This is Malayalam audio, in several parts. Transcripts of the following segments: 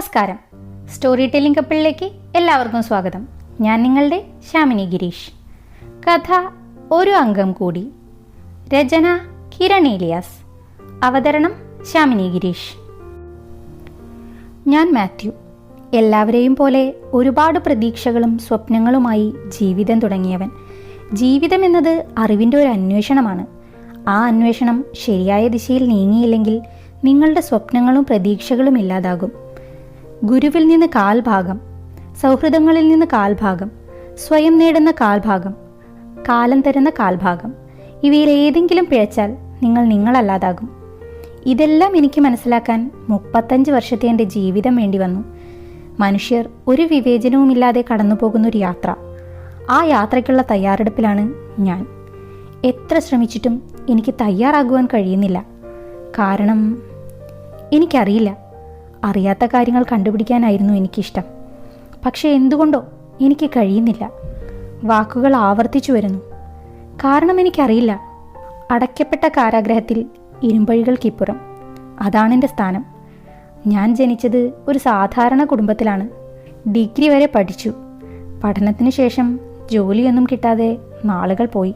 നമസ്കാരം. സ്റ്റോറി ടെല്ലിംഗ് കപ്പിളിലേക്ക് എല്ലാവർക്കും സ്വാഗതം. ഞാൻ നിങ്ങളുടെ ശ്യാമിനി ഗിരീഷ്. കഥ ഒരു അംഗം കൂടി. രചന കിരൺ ഏലിയാസ് അവതരണം ശ്യാമിനി ഗിരീഷ്. ഞാൻ മാത്യു. എല്ലാവരെയും പോലെ ഒരുപാട് പ്രതീക്ഷകളും സ്വപ്നങ്ങളുമായി ജീവിതം തുടങ്ങിയവൻ. ജീവിതം എന്നത് അറിവിന്റെ ഒരു അന്വേഷണമാണ്. ആ അന്വേഷണം ശരിയായ ദിശയിൽ നീങ്ങിയില്ലെങ്കിൽ നിങ്ങളുടെ സ്വപ്നങ്ങളും പ്രതീക്ഷകളും ഇല്ലാതാകും. ഗുരുവിൽ നിന്ന് കാൽഭാഗം സൗഹൃദങ്ങളിൽ നിന്ന് കാൽഭാഗം സ്വയം നേടുന്ന കാൽഭാഗം കാലം തരുന്ന കാൽഭാഗം. ഇവയിൽ ഏതെങ്കിലും പിഴച്ചാൽ നിങ്ങൾ നിങ്ങളല്ലാതാകും. ഇതെല്ലാം എനിക്ക് മനസ്സിലാക്കാൻ മുപ്പത്തഞ്ച് വർഷത്തെ എന്റെ ജീവിതം വേണ്ടി വന്നു. മനുഷ്യർ ഒരു വിവേചനവുമില്ലാതെ കടന്നു പോകുന്നൊരു യാത്ര. ആ യാത്രയ്ക്കുള്ള തയ്യാറെടുപ്പിലാണ് ഞാൻ. എത്ര ശ്രമിച്ചിട്ടും എനിക്ക് തയ്യാറാകുവാൻ കഴിയുന്നില്ല. കാരണം എനിക്കറിയില്ല. അറിയാത്ത കാര്യങ്ങൾ കണ്ടുപിടിക്കാനായിരുന്നു എനിക്കിഷ്ടം. പക്ഷേ എന്തുകൊണ്ടോ എനിക്ക് കഴിയുന്നില്ല. വാക്കുകൾ ആവർത്തിച്ചു വരുന്നു. കാരണം എനിക്കറിയില്ല. അടയ്ക്കപ്പെട്ട കാരാഗ്രഹത്തിൽ ഇരുമ്പഴികൾക്കിപ്പുറം. അതാണെന്റെ സ്ഥാനം. ഞാൻ ജനിച്ചത് ഒരു സാധാരണ കുടുംബത്തിലാണ്. ഡിഗ്രി വരെ പഠിച്ചു. പഠനത്തിന് ശേഷം ജോലിയൊന്നും കിട്ടാതെ നാളുകൾ പോയി.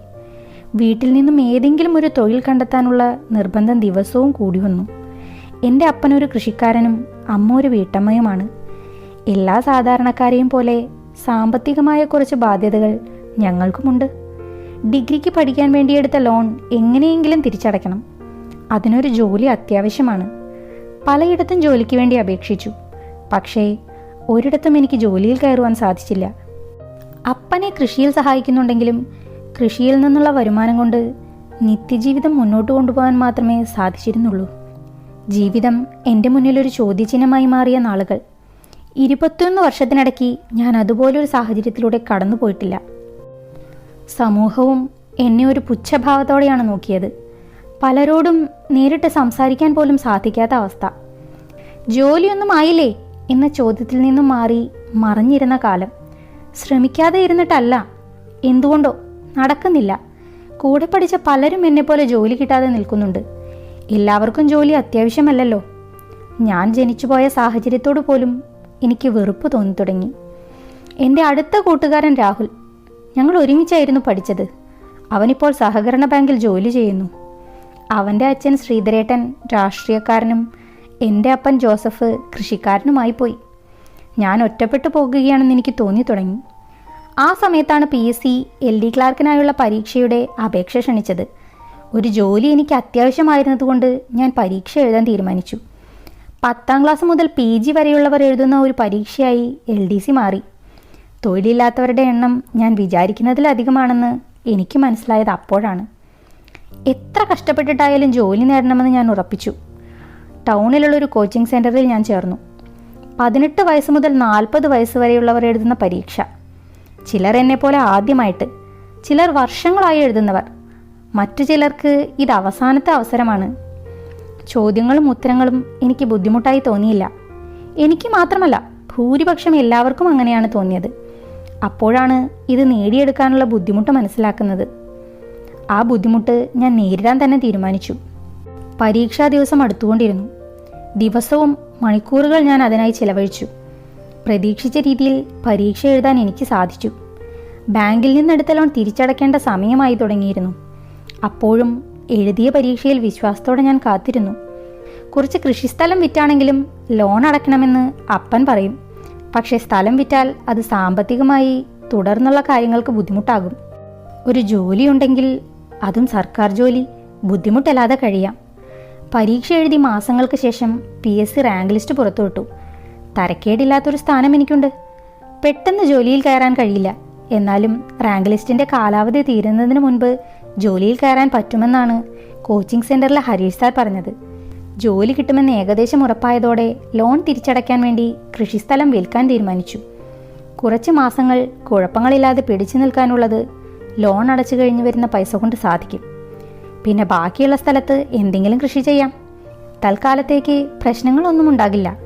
വീട്ടിൽ നിന്നും ഏതെങ്കിലും ഒരു തൊഴിൽ കണ്ടെത്താനുള്ള നിർബന്ധം ദിവസവും കൂടി വന്നു. എന്റെ അപ്പനൊരു കൃഷിക്കാരനും അമ്മ ഒരു വീട്ടമ്മയുമാണ്. എല്ലാ സാധാരണക്കാരെയും പോലെ സാമ്പത്തികമായ കുറച്ച് ബാധ്യതകൾ ഞങ്ങൾക്കുമുണ്ട്. ഡിഗ്രിക്ക് പഠിക്കാൻ വേണ്ടിയെടുത്ത ലോൺ എങ്ങനെയെങ്കിലും തിരിച്ചടയ്ക്കണം. അതിനൊരു ജോലി അത്യാവശ്യമാണ്. പലയിടത്തും ജോലിക്ക് വേണ്ടി അപേക്ഷിച്ചു. പക്ഷേ ഒരിടത്തും എനിക്ക് ജോലിയിൽ കയറുവാൻ സാധിച്ചില്ല. അപ്പനെ കൃഷിയിൽ സഹായിക്കുന്നുണ്ടെങ്കിലും കൃഷിയിൽ നിന്നുള്ള വരുമാനം കൊണ്ട് നിത്യജീവിതം മുന്നോട്ട് കൊണ്ടുപോകാൻ മാത്രമേ സാധിച്ചിരുന്നുള്ളൂ. ജീവിതം എന്റെ മുന്നിലൊരു ചോദ്യചിഹ്നമായി മാറിയ നാളുകൾ. ഇരുപത്തിയൊന്ന് വർഷത്തിനിടയ്ക്ക് ഞാൻ അതുപോലൊരു സാഹചര്യത്തിലൂടെ കടന്നു പോയിട്ടില്ല. സമൂഹവും എന്നെ ഒരു പുച്ഛഭാവത്തോടെയാണ് നോക്കിയത്. പലരോടും നേരിട്ട് സംസാരിക്കാൻ പോലും സാധിക്കാത്ത അവസ്ഥ. ജോലിയൊന്നും ആയില്ലേ? എന്ന ചോദ്യത്തിൽ നിന്നും മാറി മറിഞ്ഞിരുന്ന കാലം. ശ്രമിക്കാതെ ഇരുന്നിട്ടല്ല. എന്തുകൊണ്ടോ നടക്കുന്നില്ല. കൂടെ പഠിച്ച പലരും എന്നെപ്പോലെ ജോലി കിട്ടാതെ നിൽക്കുന്നുണ്ട്. എല്ലാവർക്കും ജോലി അത്യാവശ്യമല്ലല്ലോ. ഞാൻ ജനിച്ചുപോയ സാഹചര്യത്തോട് പോലും എനിക്ക് വെറുപ്പ് തോന്നി തുടങ്ങി എന്റെ അടുത്ത കൂട്ടുകാരൻ രാഹുൽ. ഞങ്ങൾ ഒരുമിച്ചായിരുന്നു പഠിച്ചത്. അവനിപ്പോൾ സഹകരണ ബാങ്കിൽ ജോലി ചെയ്യുന്നു. അവന്റെ അച്ഛൻ ശ്രീധരേട്ടൻ രാഷ്ട്രീയക്കാരനും എന്റെ അപ്പൻ ജോസഫ് കൃഷിക്കാരനുമായി പോയി ഞാൻ ഒറ്റപ്പെട്ടു പോകുകയാണെന്ന് എനിക്ക് തോന്നി തുടങ്ങി ആ സമയത്താണ് P S C L D ക്ലാർക്കിനായുള്ള പരീക്ഷയുടെ അപേക്ഷ ക്ഷണിച്ചത്. ഒരു ജോലി എനിക്ക് അത്യാവശ്യമായിരുന്നതുകൊണ്ട് ഞാൻ പരീക്ഷ എഴുതാൻ തീരുമാനിച്ചു. പത്താം ക്ലാസ് മുതൽ പി ജി വരെയുള്ളവർ എഴുതുന്ന ഒരു പരീക്ഷയായി എൽ ഡി സി മാറി. തൊഴിലില്ലാത്തവരുടെ എണ്ണം ഞാൻ വിചാരിക്കുന്നതിലധികമാണെന്ന് എനിക്ക് മനസ്സിലായത് അപ്പോഴാണ്. എത്ര കഷ്ടപ്പെട്ടിട്ടായാലും ജോലി നേടണമെന്ന് ഞാൻ ഉറപ്പിച്ചു. ടൗണിലുള്ള ഒരു കോച്ചിങ് സെന്ററിൽ ഞാൻ ചേർന്നു. പതിനെട്ട് വയസ്സ് മുതൽ നാൽപ്പത് വയസ്സ് വരെയുള്ളവർ എഴുതുന്ന പരീക്ഷ. ചിലർ പോലെ ആദ്യമായിട്ട് ചിലർ വർഷങ്ങളായി എഴുതുന്നവർ. മറ്റു ചിലർക്ക് ഇത് അവസാനത്തെ അവസരമാണ്. ചോദ്യങ്ങളും ഉത്തരങ്ങളും എനിക്ക് ബുദ്ധിമുട്ടായി തോന്നിയില്ല. എനിക്ക് മാത്രമല്ല ഭൂരിപക്ഷം എല്ലാവർക്കും അങ്ങനെയാണ് തോന്നിയത്. അപ്പോഴാണ് ഇത് നേടിയെടുക്കാനുള്ള ബുദ്ധിമുട്ട് മനസ്സിലാക്കുന്നത്. ആ ബുദ്ധിമുട്ട് ഞാൻ നേരിടാൻ തന്നെ തീരുമാനിച്ചു. പരീക്ഷാ ദിവസം അടുത്തുകൊണ്ടിരുന്നു. ദിവസവും മണിക്കൂറുകൾ ഞാൻ അതിനായി ചിലവഴിച്ചു. പ്രതീക്ഷിച്ച രീതിയിൽ പരീക്ഷ എഴുതാൻ എനിക്ക് സാധിച്ചു. ബാങ്കിൽ നിന്നെടുത്ത ലോൺ തിരിച്ചടയ്ക്കേണ്ട സമയമായി തുടങ്ങിയിരുന്നു. അപ്പോഴും എഴുതിയ പരീക്ഷയിൽ വിശ്വാസത്തോടെ ഞാൻ കാത്തിരുന്നു. കുറച്ച് കൃഷിസ്ഥലം വിറ്റാണെങ്കിലും ലോൺ അടയ്ക്കണമെന്ന് അപ്പൻ പറയും. പക്ഷേ സ്ഥലം വിറ്റാൽ അത് സാമ്പത്തികമായി തുടർന്നുള്ള കാര്യങ്ങൾക്ക് ബുദ്ധിമുട്ടാകും. ഒരു ജോലിയുണ്ടെങ്കിൽ അതും സർക്കാർ ജോലി ബുദ്ധിമുട്ടല്ലാതെ കഴിയാം. പരീക്ഷ എഴുതി മാസങ്ങൾക്ക് ശേഷം P S C rank list പുറത്തുവിട്ടു. തരക്കേടില്ലാത്തൊരു സ്ഥാനം എനിക്കുണ്ട്. പെട്ടെന്ന് ജോലിയിൽ കയറാൻ കഴിയില്ല. എന്നാലും റാങ്ക് ലിസ്റ്റിന്റെ കാലാവധി തീരുന്നതിന് മുൻപ് ജോലിയിൽ കയറാൻ പറ്റുമെന്നാണ് കോച്ചിങ് സെന്ററിലെ ഹരീഷ് സാർ പറഞ്ഞത്. ജോലി കിട്ടുമെന്ന് ഏകദേശം ഉറപ്പായതോടെ ലോൺ തിരിച്ചടയ്ക്കാൻ വേണ്ടി കൃഷിസ്ഥലം വിൽക്കാൻ തീരുമാനിച്ചു. കുറച്ച് മാസങ്ങൾ കുഴപ്പങ്ങളില്ലാതെ പിടിച്ചു നിൽക്കാനുള്ളത് ലോൺ അടച്ചു കഴിഞ്ഞു വരുന്ന പൈസ കൊണ്ട് സാധിക്കും. പിന്നെ ബാക്കിയുള്ള സ്ഥലത്ത് എന്തെങ്കിലും കൃഷി ചെയ്യാം. തൽക്കാലത്തേക്ക് പ്രശ്നങ്ങളൊന്നും ഉണ്ടാകില്ല.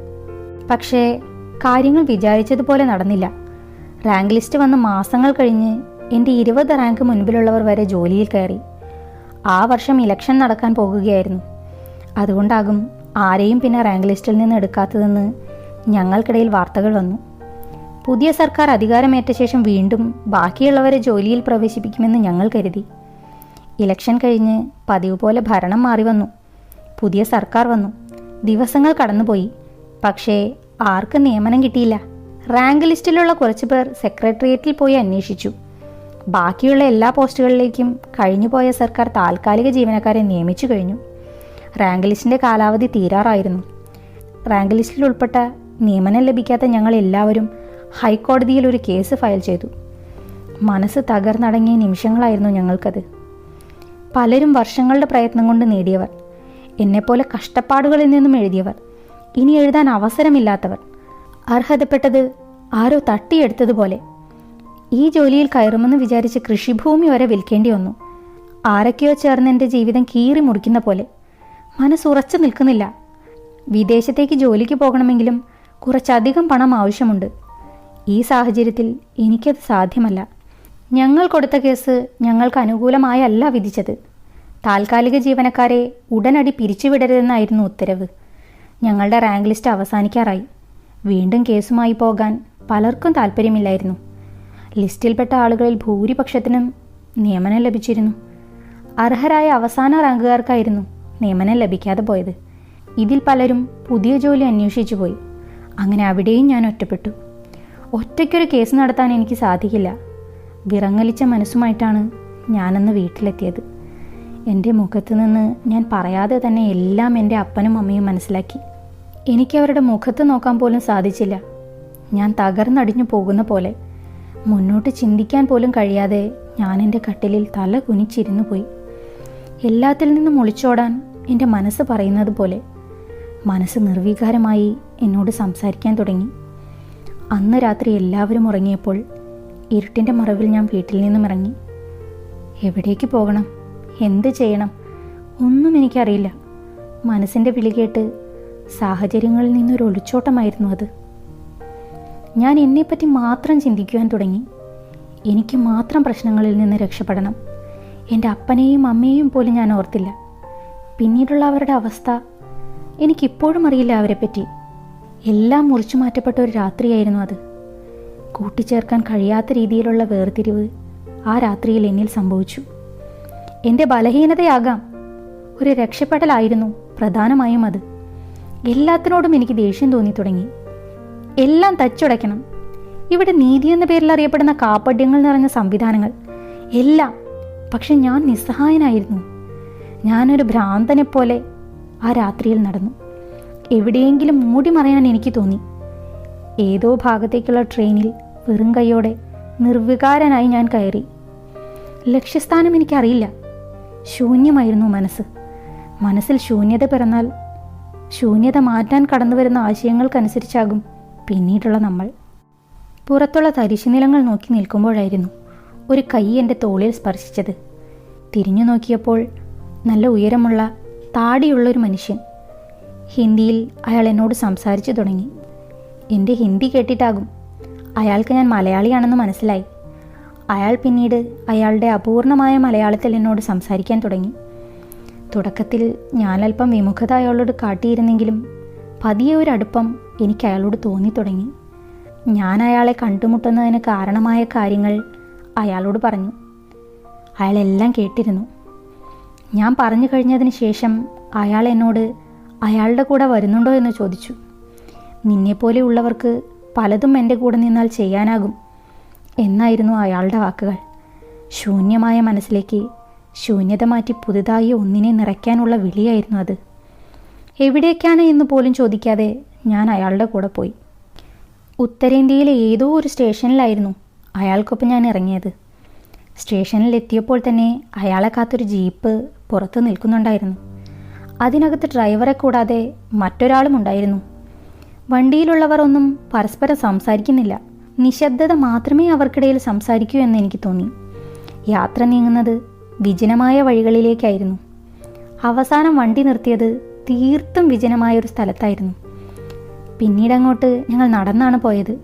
പക്ഷേ കാര്യങ്ങൾ വിചാരിച്ചതുപോലെ നടന്നില്ല. റാങ്ക് ലിസ്റ്റ് വന്ന് മാസങ്ങൾ കഴിഞ്ഞ് എന്റെ ഇരുപത് റാങ്ക് മുൻപിലുള്ളവർ വരെ ജോലിയിൽ കയറി. ആ വർഷം ഇലക്ഷൻ നടക്കാൻ പോകുകയായിരുന്നു. അതുകൊണ്ടാകും ആരെയും പിന്നെ റാങ്ക് ലിസ്റ്റിൽ നിന്ന് എടുക്കാത്തതെന്ന് ഞങ്ങൾക്കിടയിൽ വാർത്തകൾ വന്നു. പുതിയ സർക്കാർ അധികാരമേറ്റ ശേഷം വീണ്ടും ബാക്കിയുള്ളവരെ ജോലിയിൽ പ്രവേശിപ്പിക്കുമെന്ന് ഞങ്ങൾ കരുതി. ഇലക്ഷൻ കഴിഞ്ഞ് പതിവ് പോലെ ഭരണം മാറി വന്നു. പുതിയ സർക്കാർ വന്നു. ദിവസങ്ങൾ കടന്നുപോയി. പക്ഷേ ആർക്കും നിയമനം കിട്ടിയില്ല. റാങ്ക് ലിസ്റ്റിലുള്ള കുറച്ച് പേർ സെക്രട്ടേറിയറ്റിൽ പോയി അന്വേഷിച്ചു. ബാക്കിയുള്ള എല്ലാ പോസ്റ്റുകളിലേക്കും കഴിഞ്ഞുപോയ സർക്കാർ താൽക്കാലിക ജീവനക്കാരെ നിയമിച്ചു കഴിഞ്ഞു. റാങ്ക് ലിസ്റ്റിന്റെ കാലാവധി തീരാറായിരുന്നു. റാങ്ക് ലിസ്റ്റിൽ ഉൾപ്പെട്ട നിയമനം ലഭിക്കാത്ത ഞങ്ങൾ എല്ലാവരും ഹൈക്കോടതിയിൽ ഒരു കേസ് ഫയൽ ചെയ്തു. മനസ്സ് തകർന്നടങ്ങിയ നിമിഷങ്ങളായിരുന്നു ഞങ്ങൾക്കത്. പലരും വർഷങ്ങളുടെ പ്രയത്നം കൊണ്ട് നേടിയവർ എന്നെപ്പോലെ കഷ്ടപ്പാടുകളിൽ നിന്നും എഴുതിയവർ ഇനി എഴുതാൻ അവസരമില്ലാത്തവർ അർഹതപ്പെട്ടത് ആരോ തട്ടിയെടുത്തതുപോലെ. ഈ ജോലിയിൽ കയറുമെന്ന് വിചാരിച്ച് കൃഷിഭൂമി വരെ വിൽക്കേണ്ടി വന്നു. ആരൊക്കെയോ ചേർന്ന് എന്റെ ജീവിതം കീറി മുറിക്കുന്ന പോലെ. മനസ്സുറച്ചു നിൽക്കുന്നില്ല. വിദേശത്തേക്ക് ജോലിക്ക് പോകണമെങ്കിലും കുറച്ചധികം പണം ആവശ്യമുണ്ട്. ഈ സാഹചര്യത്തിൽ എനിക്കത് സാധ്യമല്ല. ഞങ്ങൾ കൊടുത്ത കേസ് ഞങ്ങൾക്ക് അനുകൂലമായല്ല വിധിച്ചത്. താൽക്കാലിക ജീവനക്കാരെ ഉടനടി പിരിച്ചുവിടരുതെന്നായിരുന്നു ഉത്തരവ്. ഞങ്ങളുടെ റാങ്ക് ലിസ്റ്റ് അവസാനിക്കാറായി. വീണ്ടും കേസുമായി പോകാൻ പലർക്കും താല്പര്യമില്ലായിരുന്നു ലിസ്റ്റിൽപ്പെട്ട ആളുകളിൽ ഭൂരിപക്ഷത്തിനും നിയമനം ലഭിച്ചിരുന്നു. അർഹരായ അവസാന റാങ്കുകാർക്കായിരുന്നു നിയമനം ലഭിക്കാതെ പോയത്. ഇതിൽ പലരും പുതിയ ജോലി അന്വേഷിച്ചു പോയി. അങ്ങനെ അവിടെയും ഞാൻ ഒറ്റപ്പെട്ടു. ഒറ്റയ്ക്കൊരു കേസ് നടത്താൻ എനിക്ക് സാധിക്കില്ല. വിറങ്ങലിച്ച മനസ്സുമായിട്ടാണ് ഞാനന്ന് വീട്ടിലെത്തിയത്. എന്റെ മുഖത്ത് നിന്ന് ഞാൻ പറയാതെ തന്നെ എല്ലാം എന്റെ അപ്പനും അമ്മയും മനസ്സിലാക്കി. എനിക്ക് അവരുടെ മുഖത്ത് നോക്കാൻ പോലും സാധിച്ചില്ല. ഞാൻ തകർന്നടിഞ്ഞു പോകുന്ന പോലെ. മുന്നോട്ട് ചിന്തിക്കാൻ പോലും കഴിയാതെ ഞാൻ എന്റെ കട്ടിലിൽ തല കുനിച്ചിരുന്നു പോയി. എല്ലാത്തിൽ നിന്നും ഒളിച്ചോടാൻ എന്റെ മനസ്സ് പറയുന്നത് പോലെ. മനസ്സ് നിർവികാരമായി എന്നോട് സംസാരിക്കാൻ തുടങ്ങി. അന്ന് രാത്രി എല്ലാവരും ഉറങ്ങിയപ്പോൾ ഇരുട്ടിന്റെ മറവിൽ ഞാൻ വീട്ടിൽ നിന്നും ഇറങ്ങി. എവിടേക്ക് പോകണം? എന്ത് ചെയ്യണം? ഒന്നും എനിക്കറിയില്ല. മനസ്സിന്റെ വിളി കേട്ട് സാഹചര്യങ്ങളിൽ നിന്നൊരു ഒളിച്ചോട്ടമായിരുന്നു അത്. ഞാൻ എന്നെപ്പറ്റി മാത്രം ചിന്തിക്കുവാൻ തുടങ്ങി. എനിക്ക് മാത്രം പ്രശ്നങ്ങളിൽ നിന്ന് രക്ഷപ്പെടണം. എന്റെ അപ്പനെയും അമ്മയെയും പോലും ഞാൻ ഓർത്തില്ല. പിന്നീടുള്ള അവരുടെ അവസ്ഥ എനിക്കിപ്പോഴും അറിയില്ല അവരെപ്പറ്റി. എല്ലാം മുറിച്ചു മാറ്റപ്പെട്ട ഒരു രാത്രിയായിരുന്നു അത്. കൂട്ടിച്ചേർക്കാൻ കഴിയാത്ത രീതിയിലുള്ള വേർതിരിവ് ആ രാത്രിയിൽ എന്നിൽ സംഭവിച്ചു. എന്റെ ബലഹീനതയാകാം. ഒരു രക്ഷപ്പെടലായിരുന്നു പ്രധാനമായും അത്. എല്ലാത്തിനോടും എനിക്ക് ദേഷ്യം തോന്നി തുടങ്ങി. എല്ലാം തച്ചുടയ്ക്കണം. ഇവിടെ നീതി എന്ന പേരിൽ അറിയപ്പെടുന്ന കാപ്പഡ്യങ്ങൾ നിറഞ്ഞ സംവിധാനങ്ങൾ. എല്ലാം. പക്ഷെ ഞാൻ നിസ്സഹായനായിരുന്നു. ഞാനൊരു ഭ്രാന്തനെ പോലെ ആ രാത്രിയിൽ നടന്നു. എവിടെയെങ്കിലും മൂടി മറയാൻ എനിക്ക് തോന്നി. ഏതോ ഭാഗത്തേക്കുള്ള ട്രെയിനിൽ വെറും കൈയോടെ നിർവികാരനായി ഞാൻ കയറി. ലക്ഷ്യസ്ഥാനം എനിക്കറിയില്ല. ശൂന്യമായിരുന്നു മനസ്സ്. മനസ്സിൽ ശൂന്യത പിറന്നാൽ ശൂന്യത മാറ്റാൻ കടന്നു വരുന്ന ആശയങ്ങൾക്കനുസരിച്ചാകും പിന്നീടുള്ള നമ്മൾ. പുറത്തുള്ള തരിശുനിലങ്ങൾ നോക്കി നിൽക്കുമ്പോഴായിരുന്നു ഒരു കൈ എന്റെ തോളിൽ സ്പർശിച്ചത്. തിരിഞ്ഞു നോക്കിയപ്പോൾ നല്ല ഉയരമുള്ള താടിയുള്ളൊരു മനുഷ്യൻ. ഹിന്ദിയിൽ അയാൾ എന്നോട് സംസാരിച്ചു തുടങ്ങി. എന്റെ ഹിന്ദി കേട്ടിട്ടാകും അയാൾക്ക് ഞാൻ മലയാളിയാണെന്ന് മനസ്സിലായി. അയാൾ പിന്നീട് അയാളുടെ അപൂർണമായ മലയാളത്തിൽ എന്നോട് സംസാരിക്കാൻ തുടങ്ങി. തുടക്കത്തിൽ ഞാൻ അല്പം വിമുഖത അയാളോട് കാട്ടിയിരുന്നെങ്കിലും പതിയെ ഒരു അടുപ്പം എനിക്ക് അയാളോട് തോന്നി തുടങ്ങി. ഞാൻ അയാളെ കണ്ടുമുട്ടുന്നതിന് കാരണമായ കാര്യങ്ങൾ അയാളോട് പറഞ്ഞു. അയാളെല്ലാം കേട്ടിരുന്നു. ഞാൻ പറഞ്ഞു കഴിഞ്ഞതിന് ശേഷം അയാൾ എന്നോട് അയാളുടെ കൂടെ വരുന്നുണ്ടോ എന്ന് ചോദിച്ചു. നിന്നെപ്പോലെയുള്ളവർക്ക് പലതും എന്റെ കൂടെ നിന്നാൽ ചെയ്യാനാകും എന്നായിരുന്നു അയാളുടെ വാക്കുകൾ. ശൂന്യമായ മനസ്സിലേക്ക് ശൂന്യത മാറ്റി പുതുതായി ഒന്നിനെ നിറയ്ക്കാനുള്ള വിളിയായിരുന്നു അത്. എവിടേക്കാണ് എന്ന് പോലും ചോദിക്കാതെ ഞാൻ അയാളുടെ കൂടെ പോയി. ഉത്തരേന്ത്യയിലെ ഏതോ ഒരു സ്റ്റേഷനിലായിരുന്നു അയാൾക്കൊപ്പം ഞാൻ ഇറങ്ങിയത്. സ്റ്റേഷനിൽ എത്തിയപ്പോൾ തന്നെ അയാളെ കാത്തൊരു ജീപ്പ് പുറത്ത് നിൽക്കുന്നുണ്ടായിരുന്നു. അതിനകത്ത് ഡ്രൈവറെ കൂടാതെ മറ്റൊരാളും ഉണ്ടായിരുന്നു. വണ്ടിയിലുള്ളവർ ഒന്നും പരസ്പരം സംസാരിക്കുന്നില്ല. നിശബ്ദത മാത്രമേ അവർക്കിടയിൽ സംസാരിക്കൂ എന്ന് എനിക്ക് തോന്നി. യാത്ര നീങ്ങുന്നത് വിജനമായ വഴികളിലേക്കായിരുന്നു. അവസാനം വണ്ടി നിർത്തിയത് തീർത്തും വിജനമായ ഒരു സ്ഥലത്തായിരുന്നു. പിന്നീട് അങ്ങോട്ട് ഞങ്ങൾ നടന്നാണ് പോയത്.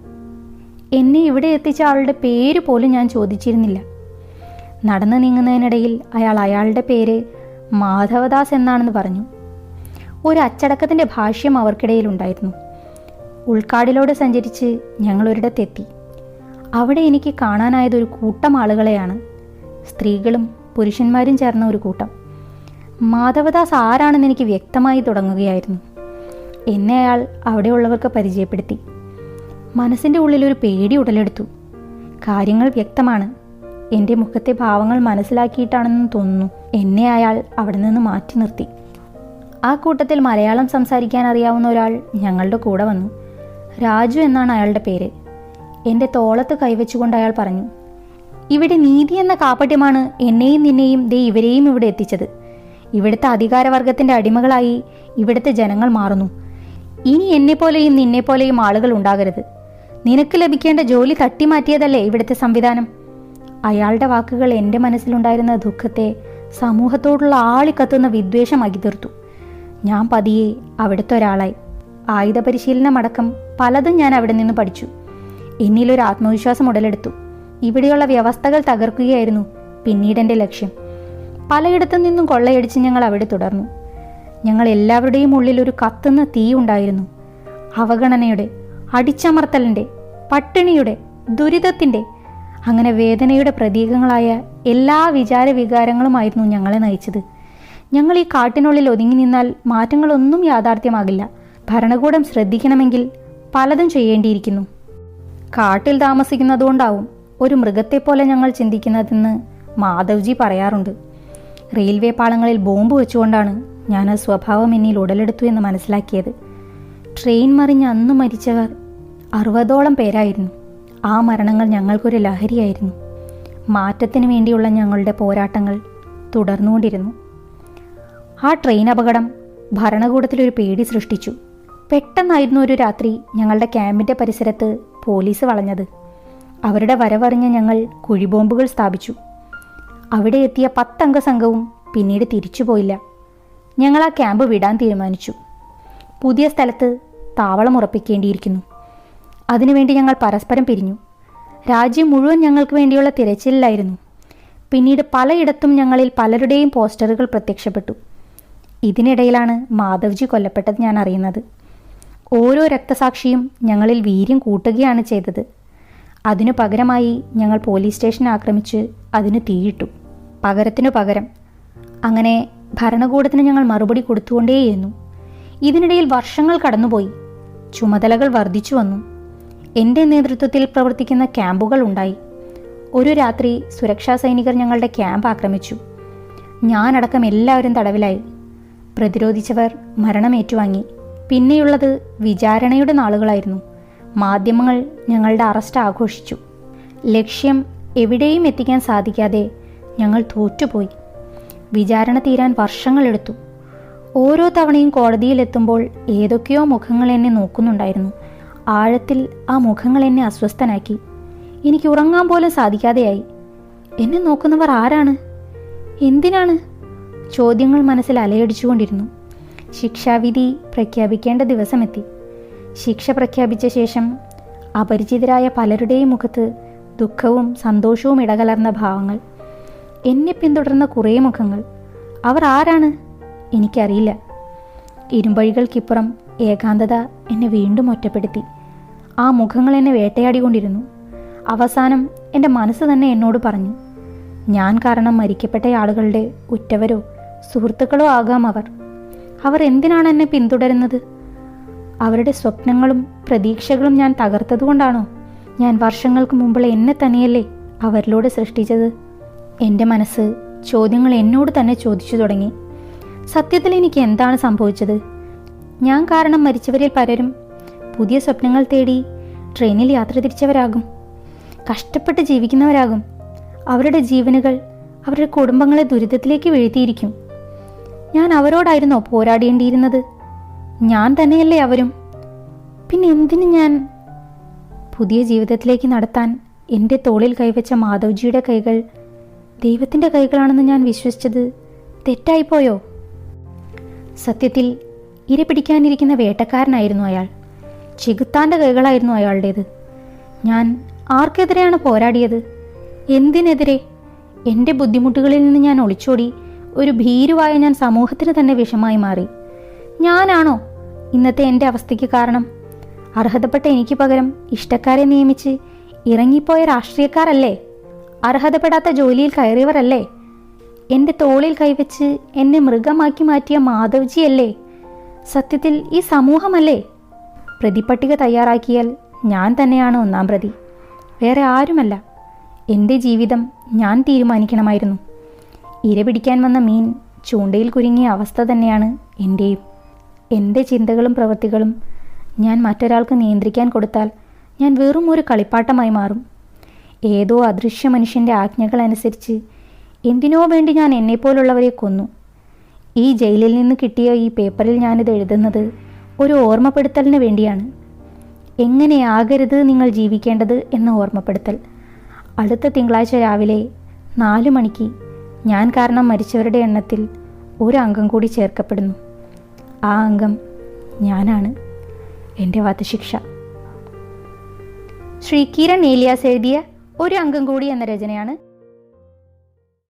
എന്നെ ഇവിടെ എത്തിച്ച ആളുടെ പേര് പോലും ഞാൻ ചോദിച്ചിരുന്നില്ല. നടന്നു നീങ്ങുന്നതിനിടയിൽ അയാൾ അയാളുടെ പേര് മാധവദാസ് എന്നാണെന്ന് പറഞ്ഞു. ഒരു അച്ചടക്കത്തിന്റെ ഭാഷ്യം അവർക്കിടയിൽ ഉണ്ടായിരുന്നു ഉൾക്കാടിലൂടെ സഞ്ചരിച്ച് ഞങ്ങളൊരിടത്തെത്തി അവിടെ എനിക്ക് കാണാനായത് ഒരു കൂട്ടം ആളുകളെയാണ്. സ്ത്രീകളും പുരുഷന്മാരും ചേർന്ന ഒരു കൂട്ടം. മാധവദാസ് ആരാണെന്ന് എനിക്ക് വ്യക്തമായി തുടങ്ങുകയായിരുന്നു. എന്നെ അയാൾ അവിടെയുള്ളവർക്ക് പരിചയപ്പെടുത്തി. മനസ്സിന്റെ ഉള്ളിൽ ഒരു പേടി ഉടലെടുത്തു. കാര്യങ്ങൾ വ്യക്തമാണ്. എന്റെ മുഖത്തെ ഭാവങ്ങൾ മനസ്സിലാക്കിയിട്ടാണെന്ന് തോന്നുന്നു. എന്നെ അയാൾ അവിടെ നിന്ന് മാറ്റി നിർത്തി. ആ കൂട്ടത്തിൽ മലയാളം സംസാരിക്കാൻ അറിയാവുന്ന ഒരാൾ ഞങ്ങളുടെ കൂടെ വന്നു. രാജു എന്നാണ് അയാളുടെ പേര്. എന്റെ തോളത്ത് കൈവച്ചുകൊണ്ട് അയാൾ പറഞ്ഞു ഇവിടെ നീതി എന്ന കാപട്യമാണ് എന്നെയും നിന്നെയും ദേ ഇവരെയും ഇവിടെ എത്തിച്ചത്. ഇവിടുത്തെ അധികാരവർഗത്തിന്റെ അടിമകളായി ഇവിടുത്തെ ജനങ്ങൾ മാറുന്നു. ഇനി എന്നെപ്പോലെയും നിന്നെപ്പോലെയും ആളുകൾ ഉണ്ടാകരുത്. നിനക്ക് ലഭിക്കേണ്ട ജോലി തട്ടിമാറ്റിയതല്ലേ ഇവിടുത്തെ സംവിധാനം? അയാളുടെ വാക്കുകൾ എന്റെ മനസ്സിലുണ്ടായിരുന്ന ദുഃഖത്തെ സമൂഹത്തോടുള്ള ആളിക്കത്തുന്ന വിദ്വേഷമാക്കി തീർത്തു. ഞാൻ പതിയെ അവിടുത്തെ ഒരാളായി. ആയുധ പരിശീലനമടക്കം പലതും ഞാൻ അവിടെ നിന്ന് പഠിച്ചു. എന്നിലൊരു ആത്മവിശ്വാസം ഉടലെടുത്തു. ഇവിടെയുള്ള വ്യവസ്ഥകൾ തകർക്കുകയായിരുന്നു പിന്നീട് എന്റെ ലക്ഷ്യം. പലയിടത്തു നിന്നും കൊള്ളയടിച്ച് ഞങ്ങൾ അവിടെ തുടർന്നു. ഞങ്ങൾ എല്ലാവരുടെയും ഉള്ളിൽ ഒരു കത്തുന്ന തീ ഉണ്ടായിരുന്നു. അവഗണനയുടെ അടിച്ചമർത്തലിന്റെ പട്ടിണിയുടെ ദുരിതത്തിന്റെ അങ്ങനെ വേദനയുടെ പ്രതീകങ്ങളായ എല്ലാ വിചാര വികാരങ്ങളുമായിരുന്നു ഞങ്ങളെ നയിച്ചത്. ഞങ്ങൾ ഈ കാട്ടിനുള്ളിൽ ഒതുങ്ങി നിന്നാൽ മാറ്റങ്ങളൊന്നും യാഥാർത്ഥ്യമാകില്ല. ഭരണകൂടം ശ്രദ്ധിക്കണമെങ്കിൽ പലതും ചെയ്യേണ്ടിയിരിക്കുന്നു. കാട്ടിൽ താമസിക്കുന്നതുകൊണ്ടാവും ഒരു മൃഗത്തെപ്പോലെ ഞങ്ങൾ ചിന്തിക്കുന്നതെന്ന് മാധവ്ജി പറയാറുണ്ട്. റെയിൽവേ പാളങ്ങളിൽ ബോംബ് വെച്ചുകൊണ്ടാണ് ഞാൻ ആ സ്വഭാവം എന്നിൽ ഉടലെടുത്തു എന്ന് മനസ്സിലാക്കിയത്. ട്രെയിൻ മറിഞ്ഞ് അന്ന് മരിച്ചവർ അറുപതോളം പേരായിരുന്നു. ആ മരണങ്ങൾ ഞങ്ങൾക്കൊരു ലഹരിയായിരുന്നു. മാറ്റത്തിന് വേണ്ടിയുള്ള ഞങ്ങളുടെ പോരാട്ടങ്ങൾ തുടർന്നുകൊണ്ടിരുന്നു. ആ ട്രെയിൻ അപകടം ഭരണകൂടത്തിലൊരു പേടി സൃഷ്ടിച്ചു. പെട്ടെന്നായിരുന്നു ഒരു രാത്രി ഞങ്ങളുടെ ക്യാമ്പിന്റെ പരിസരത്ത് പോലീസ് വളഞ്ഞത്. അവരുടെ വരവറിഞ്ഞ ഞങ്ങൾ കുഴിബോംബുകൾ സ്ഥാപിച്ചു. അവിടെ എത്തിയ പത്തംഗ സംഘവും പിന്നീട് തിരിച്ചുപോയില്ല. ഞങ്ങൾ ആ ക്യാമ്പ് വിടാൻ തീരുമാനിച്ചു. പുതിയ സ്ഥലത്ത് താവളം ഉറപ്പിക്കേണ്ടിയിരിക്കുന്നു. അതിനുവേണ്ടി ഞങ്ങൾ പരസ്പരം പിരിഞ്ഞു. രാജ്യം മുഴുവൻ ഞങ്ങൾക്ക് വേണ്ടിയുള്ള തിരച്ചിലായിരുന്നു പിന്നീട് പലയിടത്തും ഞങ്ങളിൽ പലരുടെയും പോസ്റ്ററുകൾ പ്രത്യക്ഷപ്പെട്ടു. ഇതിനിടയിലാണ് മാധവ്ജി കൊല്ലപ്പെട്ടത് ഞാൻ അറിയുന്നത്. ഓരോ രക്തസാക്ഷിയും ഞങ്ങളിൽ വീര്യം കൂട്ടുകയാണ് ചെയ്തത്. അതിനു പകരമായി ഞങ്ങൾ പോലീസ് സ്റ്റേഷൻ ആക്രമിച്ച് അതിന് തീയിട്ടു. പകരത്തിനു പകരം. അങ്ങനെ ഭരണകൂടത്തിന് ഞങ്ങൾ മറുപടി കൊടുത്തുകൊണ്ടേയിരുന്നു. ഇതിനിടയിൽ വർഷങ്ങൾ കടന്നുപോയി. ചുമതലകൾ വർദ്ധിച്ചു വന്നു. എന്റെ നേതൃത്വത്തിൽ പ്രവർത്തിക്കുന്ന ക്യാമ്പുകൾ ഉണ്ടായി. ഒരു രാത്രി സുരക്ഷാ സൈനികർ ഞങ്ങളുടെ ക്യാമ്പ് ആക്രമിച്ചു. ഞാനടക്കം എല്ലാവരും തടവിലായി. പ്രതിരോധിച്ചവർ മരണം ഏറ്റുവാങ്ങി പിന്നെയുള്ളത് വിചാരണയുടെ നാളുകളായിരുന്നു. മാധ്യമങ്ങൾ ഞങ്ങളുടെ അറസ്റ്റ് ആഘോഷിച്ചു. ലക്ഷ്യം എവിടെയും എത്തിക്കാൻ സാധിക്കാതെ ഞങ്ങൾ തോറ്റുപോയി. വിചാരണ തീരാൻ വർഷങ്ങളെടുത്തു ഓരോ തവണയും കോടതിയിലെത്തുമ്പോൾ ഏതൊക്കെയോ മുഖങ്ങൾ എന്നെ നോക്കുന്നുണ്ടായിരുന്നു. ആഴത്തിൽ ആ മുഖങ്ങൾ എന്നെ അസ്വസ്ഥനാക്കി. എനിക്ക് ഉറങ്ങാൻ പോലും സാധിക്കാതെയായി. എന്നെ നോക്കുന്നവർ ആരാണ്? എന്തിനാണ്? ചോദ്യങ്ങൾ മനസ്സിൽ അലയടിച്ചുകൊണ്ടിരുന്നു. ശിക്ഷാവിധി പ്രഖ്യാപിക്കേണ്ട ദിവസമെത്തി. ശിക്ഷ പ്രഖ്യാപിച്ച ശേഷം അപരിചിതരായ പലരുടെയും മുഖത്ത് ദുഃഖവും സന്തോഷവും ഇടകലർന്ന ഭാവങ്ങൾ. എന്നെ പിന്തുടർന്ന കുറേ മുഖങ്ങൾ. അവർ ആരാണ്? എനിക്കറിയില്ല. ഇരുമ്പഴികൾക്കിപ്പുറം ഏകാന്തത എന്നെ വീണ്ടും ഒറ്റപ്പെടുത്തി. ആ മുഖങ്ങൾ എന്നെ വേട്ടയാടിക്കൊണ്ടിരുന്നു. അവസാനം എന്റെ മനസ്സ് തന്നെ എന്നോട് പറഞ്ഞു ഞാൻ കാരണം മരിക്കപ്പെട്ട ആളുകളുടെ ഉറ്റവരോ സുഹൃത്തുക്കളോ ആകാം അവർ. അവർ എന്തിനാണ് എന്നെ പിന്തുടരുന്നത്? അവരുടെ സ്വപ്നങ്ങളും പ്രതീക്ഷകളും ഞാൻ തകർത്തതുകൊണ്ടാണോ? ഞാൻ വർഷങ്ങൾക്ക് മുമ്പുള്ള എന്നെ തന്നെയല്ലേ അവരിലൂടെ സൃഷ്ടിച്ചത്? എന്റെ മനസ്സ് ചോദ്യങ്ങൾ എന്നോട് തന്നെ ചോദിച്ചു തുടങ്ങി. സത്യത്തിൽ എനിക്ക് എന്താണ് സംഭവിച്ചത്? ഞാൻ കാരണം മരിച്ചവരിൽ പലരും പുതിയ സ്വപ്നങ്ങൾ തേടി ട്രെയിനിൽ യാത്ര തിരിച്ചവരാകും. കഷ്ടപ്പെട്ട് ജീവിക്കുന്നവരാകും. അവരുടെ ജീവനുകൾ അവരുടെ കുടുംബങ്ങളെ ദുരിതത്തിലേക്ക് വീഴ്ത്തിയിരിക്കും. ഞാൻ അവരോടായിരുന്നോ പോരാടേണ്ടിയിരുന്നത്? ഞാൻ തന്നെയല്ലേ അവരും? പിന്നെ എന്തിന് ഞാൻ? പുതിയ ജീവിതത്തിലേക്ക് നടത്താൻ എന്റെ തോളിൽ കൈവച്ച മാധവ്ജിയുടെ കൈകൾ ദൈവത്തിന്റെ കൈകളാണെന്ന് ഞാൻ വിശ്വസിച്ചത് തെറ്റായിപ്പോയോ? സത്യത്തിൽ ഇര പിടിക്കാനിരിക്കുന്ന വേട്ടക്കാരനായിരുന്നു അയാൾ. ചെകുത്താന്റെ കൈകളായിരുന്നു അയാളുടേത്. ഞാൻ ആർക്കെതിരെയാണ് പോരാടിയത്? എന്തിനെതിരെ? എന്റെ ബുദ്ധിമുട്ടുകളിൽ നിന്ന് ഞാൻ ഒളിച്ചോടി ഒരു ഭീരുവായ ഞാൻ സമൂഹത്തിന് തന്നെ വിഷമായി മാറി. ഞാനാണോ ഇന്നത്തെ എന്റെ അവസ്ഥയ്ക്ക് കാരണം. അർഹതപ്പെട്ട എനിക്ക് പകരം ഇഷ്ടക്കാരെ നിയമിച്ച് ഇറങ്ങിപ്പോയ രാഷ്ട്രീയക്കാരല്ലേ? അർഹതപ്പെടാത്ത ജോലിയിൽ കയറിയവരല്ലേ? എന്റെ തോളിൽ കൈവച്ച് എന്നെ മൃഗമാക്കി മാറ്റിയ മാധവ്ജിയല്ലേ? സത്യത്തിൽ ഈ സമൂഹമല്ലേ? പ്രതിപട്ടിക തയ്യാറാക്കിയാൽ ഞാൻ തന്നെയാണ് ഒന്നാം പ്രതി. വേറെ ആരുമല്ല. എന്റെ ജീവിതം ഞാൻ തീരുമാനിക്കണമായിരുന്നു. ഇര പിടിക്കാൻ വന്ന മീൻ ചൂണ്ടയിൽ കുരുങ്ങിയ അവസ്ഥ തന്നെയാണ് എന്റെയും എന്റെ ചിന്തകളും പ്രവൃത്തികളും ഞാൻ മറ്റൊരാൾക്ക് നിയന്ത്രിക്കാൻ കൊടുത്താൽ ഞാൻ വെറും ഒരു കളിപ്പാട്ടമായി മാറും. ഏതോ അദൃശ്യ മനുഷ്യന്റെ ആജ്ഞകൾ അനുസരിച്ച് എന്തിനോ വേണ്ടി ഞാൻ എന്നെപ്പോലുള്ളവരെ കൊന്നു. ഈ ജയിലിൽ നിന്ന് കിട്ടിയ ഈ പേപ്പറിൽ ഞാനിത് എഴുതുന്നത് ഒരു ഓർമ്മപ്പെടുത്തലിന് വേണ്ടിയാണ്. എങ്ങനെയാകരുത് നിങ്ങൾ ജീവിക്കേണ്ടത് എന്ന ഓർമ്മപ്പെടുത്തൽ. അടുത്ത തിങ്കളാഴ്ച രാവിലെ നാല് മണിക്ക് ഞാൻ കാരണം മരിച്ചവരുടെ എണ്ണത്തിൽ ഒരു അംഗം കൂടി ചേർക്കപ്പെടുന്നു. ആ അംഗം ഞാനാണ്. എന്റെ വധശിക്ഷ. ശ്രീ കിരൺ ഏലിയാസ് എഴുതിയ ഒരു അംഗം കൂടി എന്ന രചനയാണ്